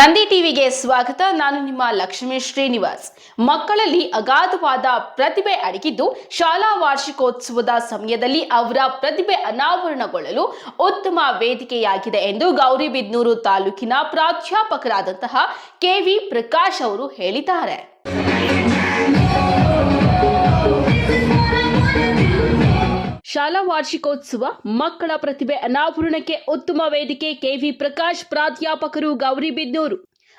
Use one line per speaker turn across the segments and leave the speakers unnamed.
ನಂದಿ ಟಿವಿಗೆ ಸ್ವಾಗತ. ನಾನು ನಿಮ್ಮ ಲಕ್ಷ್ಮೀ ಶ್ರೀನಿವಾಸ್. ಮಕ್ಕಳಲ್ಲಿ ಅಗಾಧವಾದ ಪ್ರತಿಭೆ ಅಡಗಿದ್ದು, ಶಾಲಾ ವಾರ್ಷಿಕೋತ್ಸವದ ಸಮಯದಲ್ಲಿ ಅವರ ಪ್ರತಿಭೆ ಅನಾವರಣಗೊಳ್ಳಲು ಉತ್ತಮ ವೇದಿಕೆಯಾಗಿದೆ ಎಂದು ಗೌರಿಬಿದ್ನೂರು ತಾಲೂಕಿನ ಪ್ರಾಧ್ಯಾಪಕರಾದಂತಹ ಕೆವಿ ಪ್ರಕಾಶ್ ಅವರು ಹೇಳಿದ್ದಾರೆ. ಶಾಲಾ ವಾರ್ಷಿಕೋತ್ಸವ, ಮಕ್ಕಳ ಪ್ರತಿಭೆ ಅನಾವರಣಕ್ಕೆ ಉತ್ತಮ ವೇದಿಕೆ ಕೆವಿ ಪ್ರಕಾಶ್, ಪ್ರಾಧ್ಯಾಪಕರು ಗೌರಿಬಿದ್ದೂರು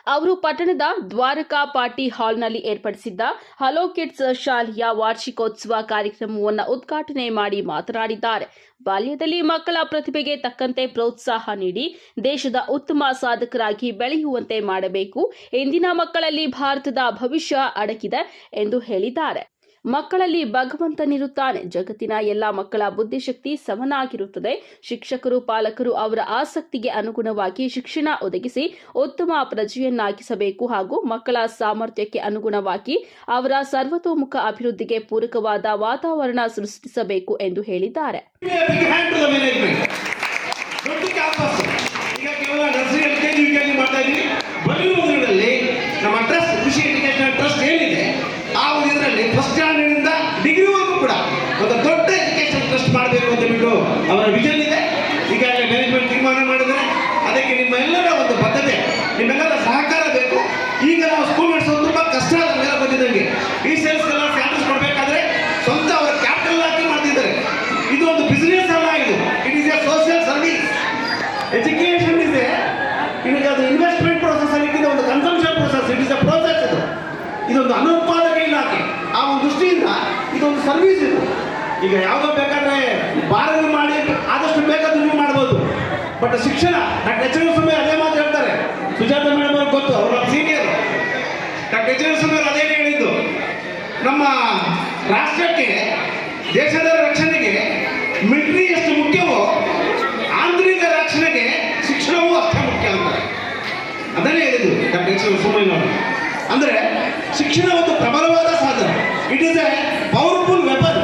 ಅವರು ಪಟ್ಟಣದ ದ್ವಾರಕಾ ಪಾರ್ಟಿ ಹಾಲ್ನಲ್ಲಿ ಏರ್ಪಡಿಸಿದ್ದ ಹಲೋ ಕಿಡ್ಸ್ ಶಾಲೆಯ ವಾರ್ಷಿಕೋತ್ಸವ ಕಾರ್ಯಕ್ರಮವನ್ನು ಉದ್ಘಾಟನೆ ಮಾಡಿ ಮಾತನಾಡಿದ್ದಾರೆ. ಬಾಲ್ಯದಲ್ಲಿ ಮಕ್ಕಳ ಪ್ರತಿಭೆಗೆ ತಕ್ಕಂತೆ ಪ್ರೋತ್ಸಾಹ ನೀಡಿ ದೇಶದ ಉತ್ತಮ ಸಾಧಕರಾಗಿ ಬೆಳೆಯುವಂತೆ ಮಾಡಬೇಕು. ಇಂದಿನ ಮಕ್ಕಳಲ್ಲಿ ಭಾರತದ ಭವಿಷ್ಯ ಅಡಗಿದೆ ಎಂದು ಹೇಳಿದ್ದಾರೆ. ಮಕ್ಕಳಲ್ಲಿ ಭಗವಂತನಿರುತ್ತಾನೆ ಜಗತ್ತಿನ ಎಲ್ಲ ಮಕ್ಕಳ ಬುದ್ಧಿಶಕ್ತಿ ಸಮನಾಗಿರುತ್ತದೆ. ಶಿಕ್ಷಕರು, ಪಾಲಕರು ಅವರ ಆಸಕ್ತಿಗೆ ಅನುಗುಣವಾಗಿ ಶಿಕ್ಷಣ ಒದಗಿಸಿ ಉತ್ತಮ ಪ್ರಜೆಯನ್ನಾಗಿಸಬೇಕು ಹಾಗೂ ಮಕ್ಕಳ ಸಾಮರ್ಥ್ಯಕ್ಕೆ ಅನುಗುಣವಾಗಿ ಅವರ ಸರ್ವತೋಮುಖ ಅಭಿವೃದ್ಧಿಗೆ ಪೂರಕವಾದ ವಾತಾವರಣ ಸೃಷ್ಟಿಸಬೇಕು ಎಂದು ಹೇಳಿದ್ದಾರೆ
big hand to the management ದೊಡ್ಡ ಕ್ಯಾಂಪಸ್ ಈಗ ಕೇವಲ nursery L K G U K G ಮಾಡ್ತಾ ಇದ್ದೀವಿ ಬರೀ ದಿನಗಳಲ್ಲಿ ನಮ್ಮ ಟ್ರಸ್ಟ್ ಕೃಷಿ ಎಜುಕೇಶನ್ ಟ್ರಸ್ಟ್ ಏನಿದೆ ಆ ಒಂದು ಇದರಲ್ಲಿ ಫಸ್ಟ್ ಸ್ಟ್ಯಾಂಡರ್ಡಿಂದ ಡಿಗ್ರಿವರೆಗೂ ಕೂಡ ಒಂದು ದೊಡ್ಡ ಎಜುಕೇಶನ್ ಟ್ರಸ್ಟ್ ಮಾಡಬೇಕು ಅಂತ ಬಿಟ್ಟು ಅವರ ವಿಷನ್ ಇದೆ. ಈಗಾಗಲೇ ಮ್ಯಾನೇಜ್ಮೆಂಟ್ ತೀರ್ಮಾನ ಮಾಡಿದರೆ ಅದಕ್ಕೆ ನಿಮ್ಮೆಲ್ಲರ ಒಂದು ಬದ್ಧತೆ, ನಿಮ್ಮೆಲ್ಲರ ಸಹಕಾರ ಬೇಕು. ಈಗ ನಾವು ಸ್ಕೂಲ್ ನಡೆಸೋದು ತುಂಬ ಕಷ್ಟ ಮೇಲೆ ಬಂದಿದ್ದಂಗೆ. ಈ ಸೇಲ್ಸ್ಗೆಲ್ಲ ಸ್ಯಾಲರೀಸ್ ಕೊಡಬೇಕಾದ್ರೆ ಸ್ವಂತ ಅವರ ಕ್ಯಾಪಿಟಲ್ ಹಾಕಿ ಮಾಡ್ತಿದ್ದಾರೆ. ಇದು ಒಂದು ಬಿಸ್ನೆಸ್ ಅಲ್ಲ ಇದು. It is a social service education ಇದೆ ಈಗ ಅದು ಇನ್ವೆಸ್ಟ್ಮೆಂಟ್ ಪ್ರೋಸೆಸ್ ಅಲ್ಲಿ ಒಂದು consumption process it is a process ಇದು. ಇದೊಂದು ಅನುತ್ಪಾದಕ ಇಲಾಖೆ. ಆ ಒಂದು ದೃಷ್ಟಿಯಿಂದ ಇದೊಂದು ಸರ್ವಿಸ್ ಇದು. ಈಗ ಯಾವುದೋ ಬೇಕಾದ್ರೆ ಬಾರನ್ನು ಮಾಡಿ, ಆದಷ್ಟು ಬೇಕಾದ್ರೆ ನೀವು ಮಾಡ್ಬೋದು. ಬಟ್ ಶಿಕ್ಷಣ, ಡಾಕ್ಟರ್ ಎಚ್ ಎಂ ಸುಮ್ಮನೆ ಅದೇ ಮಾತು ಹೇಳ್ತಾರೆ. ಸುಜಾತ ಮೇಡಮ್ ಅವ್ರಿಗೆ ಗೊತ್ತು, ಅವರ ಸೀನಿಯರ್ ಡಾಕ್ಟರ್ ಎಚ್ ಎಂ ಸುಮ್ಮನೆ ಅದೇ ಹೇಳಿದ್ದು. ನಮ್ಮ ರಾಷ್ಟ್ರಕ್ಕೆ, ದೇಶದ ರಕ್ಷಣೆಗೆ ಮಿಲಿಟರಿ ಎಷ್ಟು ಮುಖ್ಯವೋ, ಆಂತರಿಕ ರಕ್ಷಣೆಗೆ ಶಿಕ್ಷಣವೂ ಅಷ್ಟೇ ಮುಖ್ಯ ಅಂತ ಅದನ್ನೇ ಹೇಳಿದ್ದು ಡಾಕ್ಟರ್ ಎಚ್ ಅವರು. ಅಂದರೆ ಶಿಕ್ಷಣ ಒಂದು ಪ್ರಬಲವಾದ ಸಾಧನ. It is a powerful weapon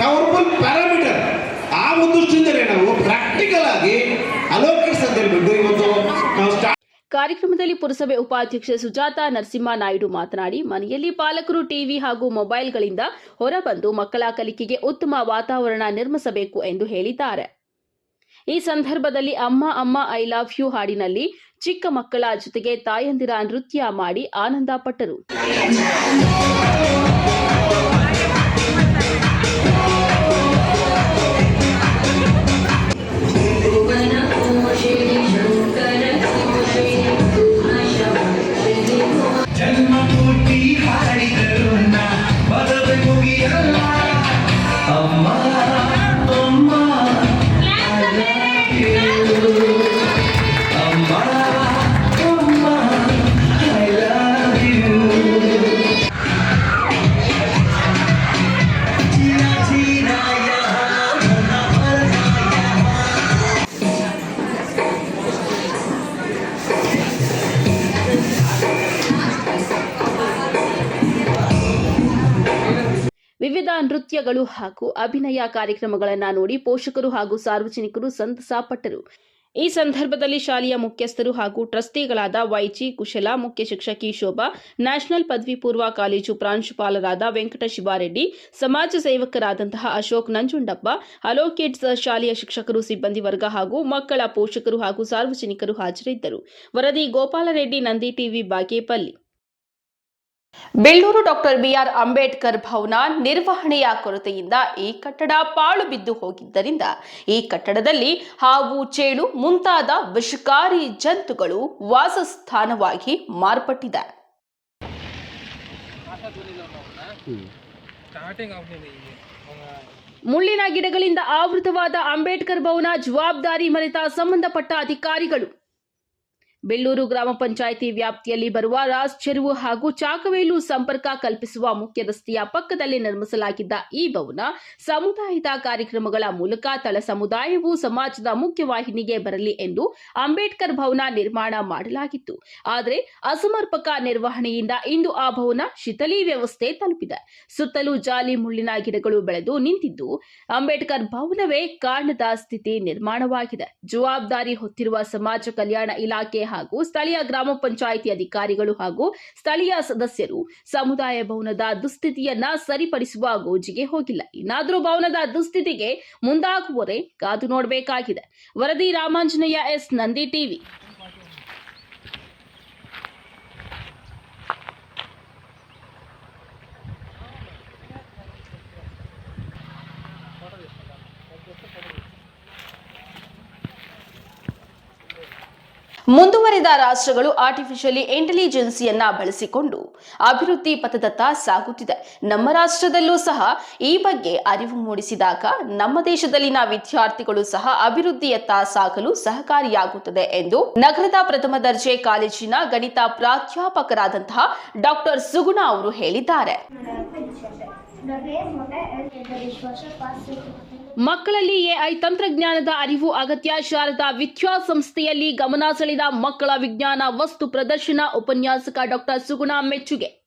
powerful parameter ಆ ಒಂದು ದೃಷ್ಟಿಯಿಂದಲೇ ನಾವು ಸ್ಟಾರ್ಟ್
ಕಾರ್ಯಕ್ರಮದಲ್ಲಿ ಪುರಸಭೆ ಉಪಾಧ್ಯಕ್ಷೆ ಸುಜಾತ ನರಸಿಂಹ ನಾಯ್ಡು ಮಾತನಾಡಿ, ಮನೆಯಲ್ಲಿ ಪಾಲಕರು ಟಿವಿ ಹಾಗೂ ಮೊಬೈಲ್ಗಳಿಂದ ಹೊರಬಂದು ಮಕ್ಕಳ ಕಲಿಕೆಗೆ ಉತ್ತಮ ವಾತಾವರಣ ನಿರ್ಮಿಸಬೇಕು ಎಂದು ಹೇಳಿದ್ದಾರೆ. ಈ ಸಂದರ್ಭದಲ್ಲಿ ಅಮ್ಮ ಅಮ್ಮ, ಐ ಲವ್ ಯು ಹಾಡಿನಲ್ಲಿ ಚಿಕ್ಕ ಮಕ್ಕಳ ಜೊತೆಗೆ ತಾಯಂದಿರ ನೃತ್ಯ ಮಾಡಿ ಆನಂದ ಪಟ್ಟರು
ಪದವಿ ಮುಗಿಯಲ್ಲ
ನೃತ್ಯಗಳು ಹಾಗೂ ಅಭಿನಯ ಕಾರ್ಯಕ್ರಮಗಳನ್ನು ನೋಡಿ ಪೋಷಕರು ಹಾಗೂ ಸಾರ್ವಜನಿಕರು ಸಂತಸ ಪಟ್ಟರು ಈ ಸಂದರ್ಭದಲ್ಲಿ ಶಾಲೆಯ ಮುಖ್ಯಸ್ಥರು ಹಾಗೂ ಟ್ರಸ್ಟಿಗಳಾದ ವೈಜಿ ಕುಶಲ, ಮುಖ್ಯ ಶಿಕ್ಷಕಿ ಶೋಭಾ ನ್ಯಾಷನಲ್ ಪದವಿ ಪೂರ್ವ ಕಾಲೇಜು ಪ್ರಾಂಶುಪಾಲರಾದ ವೆಂಕಟ ಶಿವಾರೆಡ್ಡಿ, ಸಮಾಜ ಸೇವಕರಾದಂತಹ ಅಶೋಕ್ ನಂಜುಂಡಪ್ಪ ಹಲೋ ಕಿಡ್ಸ್ ಶಾಲೆಯ ಶಿಕ್ಷಕರು, ಸಿಬ್ಬಂದಿ ವರ್ಗ ಹಾಗೂ ಮಕ್ಕಳ ಪೋಷಕರು ಹಾಗೂ ಸಾರ್ವಜನಿಕರು ಹಾಜರಿದ್ದರು. ವರದಿ Gopalreddy, Nandi TV, Bagepalli. Bellur doctor B R Ambedkar Bhavan ನಿರ್ವಹಣೆಯ ಕೊರತೆಯಿಂದ ಈ ಕಟ್ಟಡ ಪಾಳು ಬಿದ್ದು ಹೋಗಿದ್ದರಿಂದ ಈ ಕಟ್ಟಡದಲ್ಲಿ ಹಾವು, ಚೇಳು ಮುಂತಾದ ವಿಷಕಾರಿ ಜಂತುಗಳು ವಾಸಸ್ಥಾನವಾಗಿ ಮಾರ್ಪಟ್ಟಿದೆ. ಮುಳ್ಳಿನ ಗಿಡಗಳಿಂದ ಆವೃತವಾದ ಅಂಬೇಡ್ಕರ್ ಭವನ ಜವಾಬ್ದಾರಿ ಮರೆತ ಸಂಬಂಧಪಟ್ಟ ಅಧಿಕಾರಿಗಳು ಬೆಳ್ಳೂರು ಗ್ರಾಮ ಪಂಚಾಯಿತಿ ವ್ಯಾಪ್ತಿಯಲ್ಲಿ ಬರುವ ರಾಜ್ ಚೆರುವು ಹಾಗೂ ಚಾಕವೇಲು ಸಂಪರ್ಕ ಕಲ್ಪಿಸುವ ಮುಖ್ಯ ರಸ್ತೆಯ ಪಕ್ಕದಲ್ಲಿ ನಿರ್ಮಿಸಲಾಗಿದ್ದ ಈ ಭವನ ಸಮುದಾಯದ ಕಾರ್ಯಕ್ರಮಗಳ ಮೂಲಕ ತಳ ಸಮುದಾಯವು ಸಮಾಜದ ಮುಖ್ಯವಾಹಿನಿಗೆ ಬರಲಿ ಎಂದು ಅಂಬೇಡ್ಕರ್ ಭವನ ನಿರ್ಮಾಣ ಮಾಡಲಾಗಿತ್ತು. ಆದರೆ ಅಸಮರ್ಪಕ ನಿರ್ವಹಣೆಯಿಂದ ಇಂದು ಆ ಭವನ ಶಿಥಲಿ ವ್ಯವಸ್ಥೆ ತಲುಪಿದೆ. ಸುತ್ತಲೂ ಜಾಲಿ ಮುಳ್ಳಿನ ಗಿಡಗಳು ಬೆಳೆದು ನಿಂತಿದ್ದು ಅಂಬೇಡ್ಕರ್ ಭವನವೇ ಕಾರಣದ ಸ್ಥಿತಿ ನಿರ್ಮಾಣವಾಗಿದೆ. ಜವಾಬ್ದಾರಿ ಹೊತ್ತಿರುವ ಸಮಾಜ ಕಲ್ಯಾಣ ಇಲಾಖೆ ಹಾಗೂ ಸ್ಥಳೀಯ ಗ್ರಾಮ ಪಂಚಾಯಿತಿ ಅಧಿಕಾರಿಗಳು ಹಾಗೂ ಸ್ಥಳೀಯ ಸದಸ್ಯರು ಸಮುದಾಯ ಭವನದ ದುಸ್ಥಿತಿಯನ್ನ ಸರಿಪಡಿಸುವ ಗೋಜಿಗೆ ಹೋಗಿಲ್ಲ. ಇನ್ನಾದರೂ ಭವನದ ದುಸ್ಥಿತಿಗೆ ಮುಂದಾಗುವರೆ ಕಾದು ನೋಡಬೇಕಾಗಿದೆ. ವರದಿ ರಾಮಾಂಜನೇಯ ಎಸ್. ನಂದಿ ಟಿವಿ. ಮುಂದುವರೆದ ರಾಷ್ಟ್ರಗಳು ಆರ್ಟಿಫಿಷಿಯಲಿ ಇಂಟೆಲಿಜೆನ್ಸಿಯನ್ನ ಬಳಸಿಕೊಂಡು ಅಭಿವೃದ್ಧಿ ಪಥದತ್ತ ಸಾಗುತ್ತಿದೆ. ನಮ್ಮ ರಾಷ್ಟ್ರದಲ್ಲೂ ಸಹ ಈ ಬಗ್ಗೆ ಅರಿವು ಮೂಡಿಸಿದಾಗ ನಮ್ಮ ದೇಶದಲ್ಲಿನ ವಿದ್ಯಾರ್ಥಿಗಳು ಸಹ ಅಭಿವೃದ್ಧಿಯತ್ತ ಸಾಗಲು ಸಹಕಾರಿಯಾಗುತ್ತದೆ ಎಂದು ನಗರದ ಪ್ರಥಮ ದರ್ಜೆ ಕಾಲೇಜಿನ ಗಣಿತ ಪ್ರಾಧ್ಯಾಪಕರಾದಂತಹ ಡಾಕ್ಟರ್ ಸುಗುಣ ಅವರು ಹೇಳಿದ್ದಾರೆ. ಮಕ್ಕಳಲ್ಲಿ ಎಐ ತಂತ್ರಜ್ಞಾನದ ಅರಿವು, ಅಗತ್ಯ, ಶಾರದಾ ವಿದ್ಯಾಸಂಸ್ಥೆಯಲ್ಲಿ ಗಮನ ಸೆಳೆದ ಮಕ್ಕಳ ವಿಜ್ಞಾನ ವಸ್ತು ಪ್ರದರ್ಶನ ಉಪನ್ಯಾಸಕ ಡಾಕ್ಟರ್ ಸುಗುಣ ಮೆಚ್ಚುಗೆ.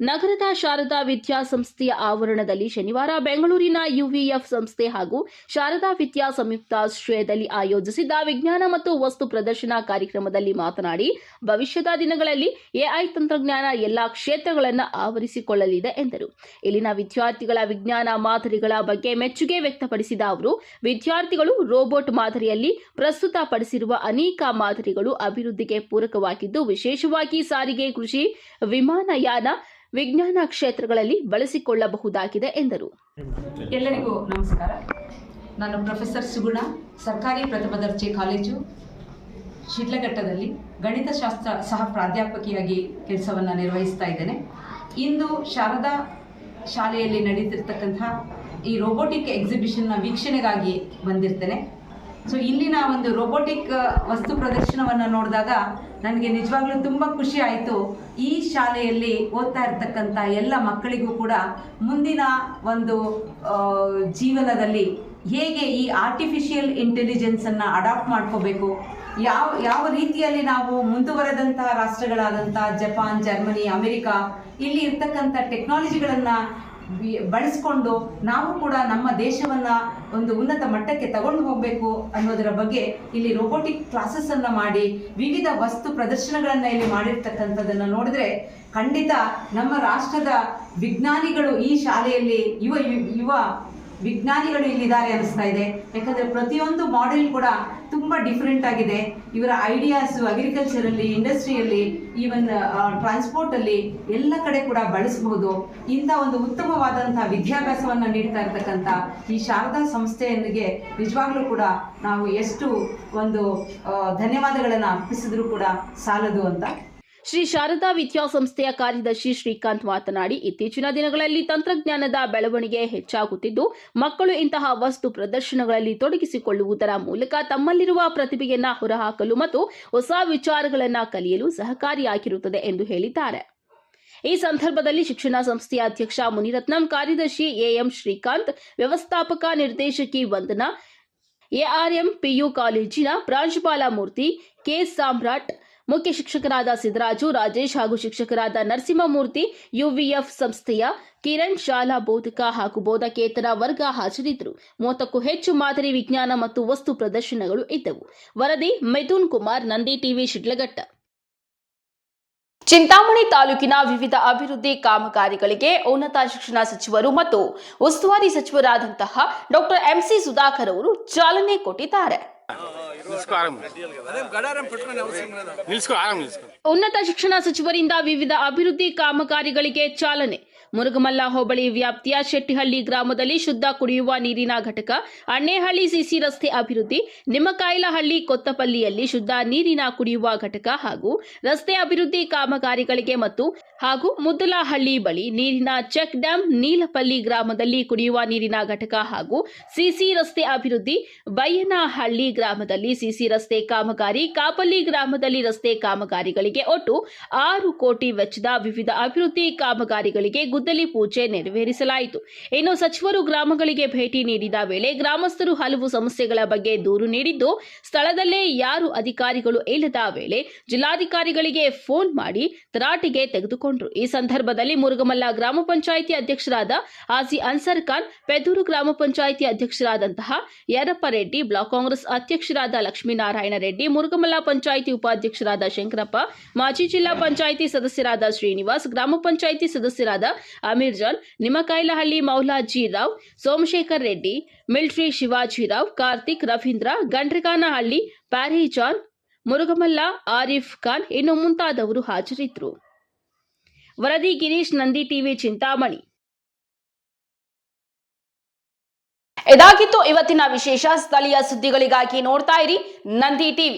ನಗರದ ಶಾರದಾ ವಿದ್ಯಾಸಂಸ್ಥೆಯ ಆವರಣದಲ್ಲಿ ಶನಿವಾರ ಬೆಂಗಳೂರಿನ ಯುವಿಎಫ್ ಸಂಸ್ಥೆ ಹಾಗೂ ಶಾರದಾ ವಿದ್ಯಾ ಸಂಯುಕ್ತಾಶ್ರಯದಲ್ಲಿ ಆಯೋಜಿಸಿದ್ದ ವಿಜ್ಞಾನ ಮತ್ತು ವಸ್ತು ಪ್ರದರ್ಶನ ಕಾರ್ಯಕ್ರಮದಲ್ಲಿ ಮಾತನಾಡಿ, ಭವಿಷ್ಯದ ದಿನಗಳಲ್ಲಿ ಎಐ ತಂತ್ರಜ್ಞಾನ ಎಲ್ಲಾ ಕ್ಷೇತ್ರಗಳನ್ನು ಆವರಿಸಿಕೊಳ್ಳಲಿದೆ ಎಂದರು. ಇಲ್ಲಿನ ವಿದ್ಯಾರ್ಥಿಗಳ ವಿಜ್ಞಾನ ಮಾದರಿಗಳ ಬಗ್ಗೆ ಮೆಚ್ಚುಗೆ ವ್ಯಕ್ತಪಡಿಸಿದ ಅವರು, ವಿದ್ಯಾರ್ಥಿಗಳು ರೋಬೋಟ್ ಮಾದರಿಯಲ್ಲಿ ಪ್ರಸ್ತುತಪಡಿಸಿರುವ ಅನೇಕ ಮಾದರಿಗಳು ಅಭಿವೃದ್ಧಿಗೆ ಪೂರಕವಾಗಿದ್ದು, ವಿಶೇಷವಾಗಿ ಸಾರಿಗೆ, ಕೃಷಿ, ವಿಮಾನಯಾನ ವಿಜ್ಞಾನ ಕ್ಷೇತ್ರಗಳಲ್ಲಿ ಬಳಸಿಕೊಳ್ಳಬಹುದಾಗಿದೆ ಎಂದರು.
ಎಲ್ಲರಿಗೂ ನಮಸ್ಕಾರ. ನಾನು ಪ್ರೊಫೆಸರ್ ಸುಗುಣ, ಸರ್ಕಾರಿ ಪ್ರಥಮ ದರ್ಜೆ ಕಾಲೇಜು, ಶಿಡ್ಲಘಟ್ಟದಲ್ಲಿ ಗಣಿತಶಾಸ್ತ್ರ ಸಹ ಪ್ರಾಧ್ಯಾಪಕಿಯಾಗಿ ಕೆಲಸವನ್ನು ನಿರ್ವಹಿಸ್ತಾ ಇದ್ದೇನೆ. ಇಂದು ಶಾರದಾ ಶಾಲೆಯಲ್ಲಿ ನಡೆಯುತ್ತಿರ್ತಕ್ಕಂತಹ ಈ ರೋಬೋಟಿಕ್ ಎಕ್ಸಿಬಿಷನ್ನ ವೀಕ್ಷಣೆಗಾಗಿ ಬಂದಿರ್ತೇನೆ. ಸೊ ಇಲ್ಲಿನ ಒಂದು ರೋಬೋಟಿಕ್ ವಸ್ತು ಪ್ರದರ್ಶನವನ್ನು ನೋಡಿದಾಗ ನನಗೆ ನಿಜವಾಗ್ಲೂ ತುಂಬ ಖುಷಿ ಆಯಿತು ಈ ಶಾಲೆಯಲ್ಲಿ ಓದ್ತಾ ಇರ್ತಕ್ಕಂಥ ಎಲ್ಲ ಮಕ್ಕಳಿಗೂ ಕೂಡ ಮುಂದಿನ ಒಂದು ಜೀವನದಲ್ಲಿ ಹೇಗೆ ಈ ಆರ್ಟಿಫಿಷಿಯಲ್ ಇಂಟೆಲಿಜೆನ್ಸನ್ನು ಅಡಾಪ್ಟ್ ಮಾಡ್ಕೋಬೇಕು? ಯಾವ ಯಾವ ರೀತಿಯಲ್ಲಿ ನಾವು ಮುಂದುವರೆದಂತಹ ರಾಷ್ಟ್ರಗಳಾದಂಥ ಜಪಾನ್, ಜರ್ಮನಿ, ಅಮೆರಿಕ, ಇಲ್ಲಿ ಇರ್ತಕ್ಕಂಥ ಟೆಕ್ನಾಲಜಿಗಳನ್ನು ಬಳಸ್ಕೊಂಡು ನಾವು ಕೂಡ ನಮ್ಮ ದೇಶವನ್ನ ಒಂದು ಉನ್ನತ ಮಟ್ಟಕ್ಕೆ ತಗೊಂಡು ಹೋಗಬೇಕು ಅನ್ನೋದರ ಬಗ್ಗೆ ಇಲ್ಲಿ ರೋಬೋಟಿಕ್ ಕ್ಲಾಸಸ್ ಅನ್ನ ಮಾಡಿ, ವಿವಿಧ ವಸ್ತು ಪ್ರದರ್ಶನಗಳನ್ನು ಇಲ್ಲಿ ಮಾಡಿರ್ತಕ್ಕಂಥದ್ದನ್ನು ನೋಡಿದ್ರೆ ಖಂಡಿತ ನಮ್ಮ ರಾಷ್ಟ್ರದ ವಿಜ್ಞಾನಿಗಳು ಈ ಶಾಲೆಯಲ್ಲಿ, ಯುವ ಯುವ ವಿಜ್ಞಾನಿಗಳು ಇಲ್ಲಿದ್ದಾರೆ ಅನಿಸ್ತಾ ಇದೆ. ಯಾಕಂದ್ರೆ ಪ್ರತಿಯೊಂದು ಮಾಡೆಲ್ ಕೂಡ ತುಂಬಾ ಡಿಫ್ರೆಂಟ್ ಆಗಿದೆ. ಇವರ ಐಡಿಯಾಸ್ ಅಗ್ರಿಕಲ್ಚರಲ್ಲಿ ಇಂಡಸ್ಟ್ರಿಯಲ್ಲಿ ಈವನ್ ಟ್ರಾನ್ಸ್ಪೋರ್ಟ್ ಅಲ್ಲಿ ಎಲ್ಲ ಕಡೆ ಕೂಡ ಬಳಸಬಹುದು. ಇಂಥ ಒಂದು ಉತ್ತಮವಾದಂಥ ವಿದ್ಯಾಭ್ಯಾಸವನ್ನು ನೀಡ್ತಾ ಇರ್ತಕ್ಕಂಥ ಈ ಶಾರದಾ ಸಂಸ್ಥೆಯೊಂದಿಗೆ ನಿಜವಾಗ್ಲೂ ಕೂಡ ನಾವು ಎಷ್ಟು ಒಂದು ಧನ್ಯವಾದಗಳನ್ನ ಅರ್ಪಿಸಿದ್ರು ಕೂಡ ಸಾಲದು ಅಂತ
ಶ್ರೀ ಶಾರದಾ ವಿದ್ಯಾಸಂಸ್ಥೆಯ ಕಾರ್ಯದರ್ಶಿ ಶ್ರೀಕಾಂತ್ ಮಾತನಾಡಿ, ಇತ್ತೀಚಿನ ದಿನಗಳಲ್ಲಿ ತಂತ್ರಜ್ಞಾನದ ಬೆಳವಣಿಗೆ ಹೆಚ್ಚಾಗುತ್ತಿದ್ದು, ಮಕ್ಕಳು ಇಂತಹ ವಸ್ತು ಪ್ರದರ್ಶನಗಳಲ್ಲಿ ತೊಡಗಿಸಿಕೊಳ್ಳುವುದರ ಮೂಲಕ ತಮ್ಮಲ್ಲಿರುವ ಪ್ರತಿಭೆಯನ್ನ ಹೊರಹಾಕಲು ಮತ್ತು ಹೊಸ ವಿಚಾರಗಳನ್ನು ಕಲಿಯಲು ಸಹಕಾರಿಯಾಗಿರುತ್ತದೆ ಎಂದು ಹೇಳಿದ್ದಾರೆ. ಈ ಸಂದರ್ಭದಲ್ಲಿ ಶಿಕ್ಷಣ ಸಂಸ್ಥೆಯ ಅಧ್ಯಕ್ಷ ಮುನಿರತ್ನಂ, ಕಾರ್ಯದರ್ಶಿ ಎಎಂ ಶ್ರೀಕಾಂತ್, ವ್ಯವಸ್ಥಾಪಕ ನಿರ್ದೇಶಕಿ ವಂದನಾ ಎಆರ್ಎಂ ಪಿಯು ಕಾಲೇಜಿನ ಪ್ರಾಂಶುಪಾಲ ಮೂರ್ತಿ ಕೆ ಸಾಮ್ರಾಟ್ ಮುಖ್ಯ ಶಿಕ್ಷಕರಾದ ಸಿದ್ದರಾಜು, ರಾಜೇಶ್ ಹಾಗೂ ಶಿಕ್ಷಕರಾದ ನರಸಿಂಹಮೂರ್ತಿ, ಯುವಿಎಫ್ ಸಂಸ್ಥೆಯ ಕಿರಣ್ ಶಾಲಾ ಬೋಧಕ ಹಾಗೂ ಬೋಧಕೇತರ ವರ್ಗ ಹಾಜರಿದ್ದರು. ಮೂವತ್ತಕ್ಕೂ ಹೆಚ್ಚು ಮಾದರಿ ವಿಜ್ಞಾನ ಮತ್ತು ವಸ್ತು ಪ್ರದರ್ಶನಗಳು ಇದ್ದವು. ವರದಿ, ಮಿಥುನ್ ಕುಮಾರ್, ನಂದಿ ಟಿವಿ, ಶಿಡ್ಲಘಟ್ಟ. ಚಿಂತಾಮಣಿ ತಾಲೂಕಿನ ವಿವಿಧ ಅಭಿವೃದ್ಧಿ ಕಾಮಗಾರಿಗಳಿಗೆ ಉನ್ನತ ಶಿಕ್ಷಣ ಸಚಿವರು ಮತ್ತು ಉಸ್ತುವಾರಿ ಸಚಿವರಾದಂತಹ ಡಾಕ್ಟರ್ ಎಂಸಿ ಸುಧಾಕರ್ ಅವರು ಚಾಲನೆ ಕೊಟ್ಟಿದ್ದಾರೆ. ಉನ್ನತ ಶಿಕ್ಷಣ ಸಚಿವರಿಂದ ವಿವಿಧ ಅಭಿವೃದ್ಧಿ ಕಾಮಗಾರಿಗಳಿಗೆ ಚಾಲನೆ. ಮುರುಗಮಲ್ಲ ಹೋಬಳಿ ವ್ಯಾಪ್ತಿಯ ಶೆಟ್ಟಿಹಳ್ಳಿ ಗ್ರಾಮದಲ್ಲಿ ಶುದ್ಧ ಕುಡಿಯುವ ನೀರಿನ ಘಟಕ ಅಣ್ಣೇಹಳ್ಳಿ ಸಿಸಿ ರಸ್ತೆ ಅಭಿವೃದ್ಧಿ ನಿಮ್ಮಕಾಯಿಲಹಳ್ಳಿ ಕೊತ್ತಪಲ್ಲಿಯಲ್ಲಿ ಶುದ್ಧ ನೀರಿನ ಕುಡಿಯುವ ಘಟಕ ಹಾಗೂ ರಸ್ತೆ ಅಭಿವೃದ್ಧಿ ಕಾಮಗಾರಿಗಳಿಗೆ ಮತ್ತು ಹಾಗೂ ಮುದ್ದಲಹಳ್ಳಿ ಬಳಿ ನೀರಿನ ಚೆಕ್ ಡ್ಯಾಂ ನೀಲಪಲ್ಲಿ ಗ್ರಾಮದಲ್ಲಿ ಕುಡಿಯುವ ನೀರಿನ ಘಟಕ ಹಾಗೂ ಸಿಸಿ ರಸ್ತೆ ಅಭಿವೃದ್ಧಿ ಬಯ್ಯನಹಳ್ಳಿ ಗ್ರಾಮದಲ್ಲಿ ಸಿಸಿ ರಸ್ತೆ ಕಾಮಗಾರಿ, ಕಾಪಲ್ಲಿ ಗ್ರಾಮದಲ್ಲಿ ರಸ್ತೆ ಕಾಮಗಾರಿಗಳಿಗೆ ಒಟ್ಟು ಆರು ಕೋಟಿ ವೆಚ್ಚದ ವಿವಿಧ ಅಭಿವೃದ್ಧಿ ಕಾಮಗಾರಿಗಳಿಗೆ ಗುದ್ದಲಿ ಗುದ್ದಲಿ ಪೂಜೆ ನೆರವೇರಿಸಲಾಯಿತು. ಇನ್ನು ಸಚಿವರು ಗ್ರಾಮಗಳಿಗೆ ಭೇಟಿ ನೀಡಿದ ವೇಳೆ ಗ್ರಾಮಸ್ಥರು ಹಲವು ಸಮಸ್ಯೆಗಳ ಬಗ್ಗೆ ದೂರು ನೀಡಿದ್ದು, ಸ್ಥಳದಲ್ಲೇ ಯಾರು ಅಧಿಕಾರಿಗಳು ಇಲ್ಲದ ವೇಳೆ ಜಿಲ್ಲಾಧಿಕಾರಿಗಳಿಗೆ ಫೋನ್ ಮಾಡಿ ತರಾಟೆಗೆ ತೆಗೆದುಕೊಂಡರು. ಈ ಸಂದರ್ಭದಲ್ಲಿ ಮುರುಗಮಲ್ಲ ಗ್ರಾಮ ಪಂಚಾಯಿತಿ ಅಧ್ಯಕ್ಷರಾದ ಆಸಿ ಅನ್ಸರ್ ಖಾನ್ ಪೆದೂರು ಗ್ರಾಮ ಪಂಚಾಯಿತಿ ಅಧ್ಯಕ್ಷರಾದಂತಹ ಯರಪ್ಪ ರೆಡ್ಡಿ, ಬ್ಲಾಕ್ ಕಾಂಗ್ರೆಸ್ ಅಧ್ಯಕ್ಷರಾದ ಲಕ್ಷ್ಮೀನಾರಾಯಣ ರೆಡ್ಡಿ, ಮುರುಗಮಲ್ಲ ಪಂಚಾಯಿತಿ ಉಪಾಧ್ಯಕ್ಷರಾದ ಶಂಕರಪ್ಪ, ಮಾಜಿ ಜಿಲ್ಲಾ ಪಂಚಾಯಿತಿ ಸದಸ್ಯರಾದ ಶ್ರೀನಿವಾಸ್, ಗ್ರಾಮ ಪಂಚಾಯಿತಿ ಸದಸ್ಯರಾದ ಅಮೀರ್ ಜಾನ್ ನಿಮಕೈಲಹಳ್ಳಿ ಮೌಲಾಜಿ ರಾವ್, ಸೋಮಶೇಖರ್ ರೆಡ್ಡಿ, ಮಿಲ್ಟ್ರಿ ಶಿವಾಜಿರಾವ್ ಕಾರ್ತಿಕ್ ರವೀಂದ್ರ ಗಂಡ್ರಿಕಾನಹಳ್ಳಿ ಪ್ಯಾರಿ ಜಾನ್ ಮುರುಗಮಲ್ಲ ಆರಿಫ್ ಖಾನ್, ಇನ್ನು ಮುಂತಾದವರು ಹಾಜರಿದ್ದರು. ವರದಿ ಗಿರೀಶ್, ನಂದಿ ಟಿವಿ, ಚಿಂತಾಮಣಿ. ಇದಾಗಿತ್ತು ಇವತ್ತಿನ ವಿಶೇಷ. ಸ್ಥಳೀಯ ಸುದ್ದಿಗಳಿಗಾಗಿ ನೋಡ್ತಾ ಇರಿ ನಂದಿ ಟಿವಿ.